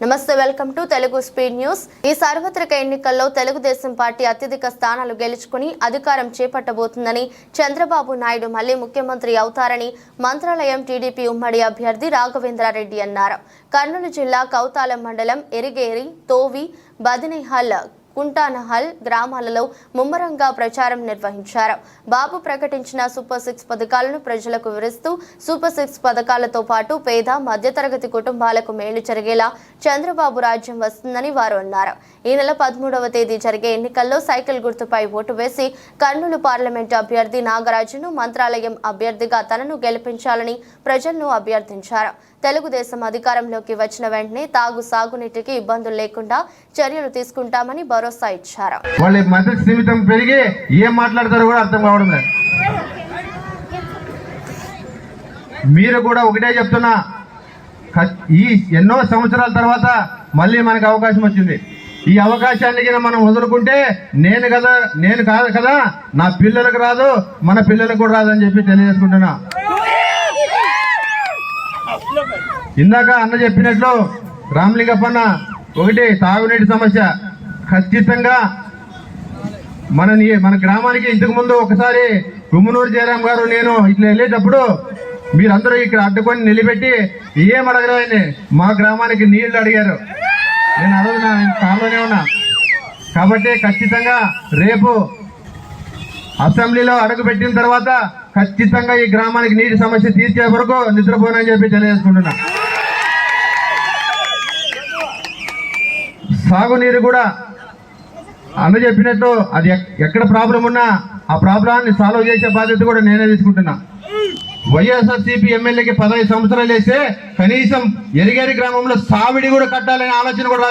నమస్తే welcome to Telugu speed news. ఈ సార్వత్రిక ఎన్నికల్లో తెలుగుదేశం పార్టీ అత్యధిక స్థానాలు గెలుచుకుని అధికారం చేపట్టబోతుందని చంద్రబాబు నాయుడు మళ్ళీ ముఖ్యమంత్రి అవుతారని మంత్రాలయం టీడీపీ ఉమ్మడి అభ్యర్థి రాఘవేంద్రారెడ్డి అన్నారు. కర్నూలు జిల్లా కౌతాలం మండలం ఎరిగేరి తోవి బదినిహల్ కుంటానహల్ గ్రామాలలో ముమ్మరంగా ప్రచారం నిర్వహించారు. బాబు ప్రకటించిన సూపర్ సిక్స్ పథకాలను ప్రజలకు వివరిస్తూ సూపర్ సిక్స్ పథకాలతో పాటు పేద మధ్యతరగతి కుటుంబాలకు మేలు జరిగేలా చంద్రబాబు రాజ్యం వస్తుందని వారు అన్నారు. ఈ నెల పదమూడవ తేదీ జరిగే ఎన్నికల్లో సైకిల్ గుర్తుపై ఓటు వేసి కర్నూలు పార్లమెంటు అభ్యర్థి నాగరాజును మంత్రాలయం అభ్యర్థిగా తనను గెలిపించాలని ప్రజలను అభ్యర్థించారు. తెలుగుదేశం అధికారంలోకి వచ్చిన వెంటనే తాగు సాగునీటికి ఇబ్బందులు లేకుండా చర్యలు తీసుకుంటామని భరోసా ఇచ్చారు. వాళ్ళ మధ్య స్థిమితం పెరిగి ఏం మాట్లాడతారో కూడా అర్థం కావడం లేదు. మీరు కూడా ఒకటే చెప్తున్నా ఈ ఎన్నో సంవత్సరాల తర్వాత మళ్ళీ మనకు అవకాశం వచ్చింది. ఈ అవకాశాన్ని మనం వదులుకుంటే నేను కదా నేను కాదు కదా నా పిల్లలకు రాదు మన పిల్లలకు కూడా రాదని చెప్పి తెలియజేసుకుంటున్నా. ఇందాక అన్న చెప్పినట్లు రామలింగప్పన్న ఒకటి తాగునీటి సమస్య. ఖచ్చితంగా మన మన గ్రామానికి ఇంతకు ముందు ఒకసారి గుమ్మనూరు జయరాం గారు నేను ఇట్లా వెళ్ళేటప్పుడు మీరందరూ ఇక్కడ అడ్డుకొని నిలబెట్టి ఏం అడగలేని మా గ్రామానికి నీళ్ళు అడిగారు. నేను అడుగునా నేను కాలోనే ఉన్నా. కాబట్టి ఖచ్చితంగా రేపు అసెంబ్లీలో అడుగు పెట్టిన తర్వాత ఖచ్చితంగా ఈ గ్రామానికి నీటి సమస్య తీర్చే వరకు నిద్రపోనని చెప్పి తెలియజేసుకుంటున్నా. సాగునీరు కూడా అన్న చెప్పినట్టు అది ఎక్కడ ప్రాబ్లం ఉన్నా ఆ ప్రాబ్లాన్ని సాల్వ్ చేసే బాధ్యత కూడా నేనే తీసుకుంటున్నా. వైఎస్ఆర్ సిపి ఎమ్మెల్యేకి పదహైదు సంవత్సరాలు వేస్తే కనీసం ఎరిగేరి గ్రామంలో సావిడి కూడా కట్టాలనే ఆలోచన కూడా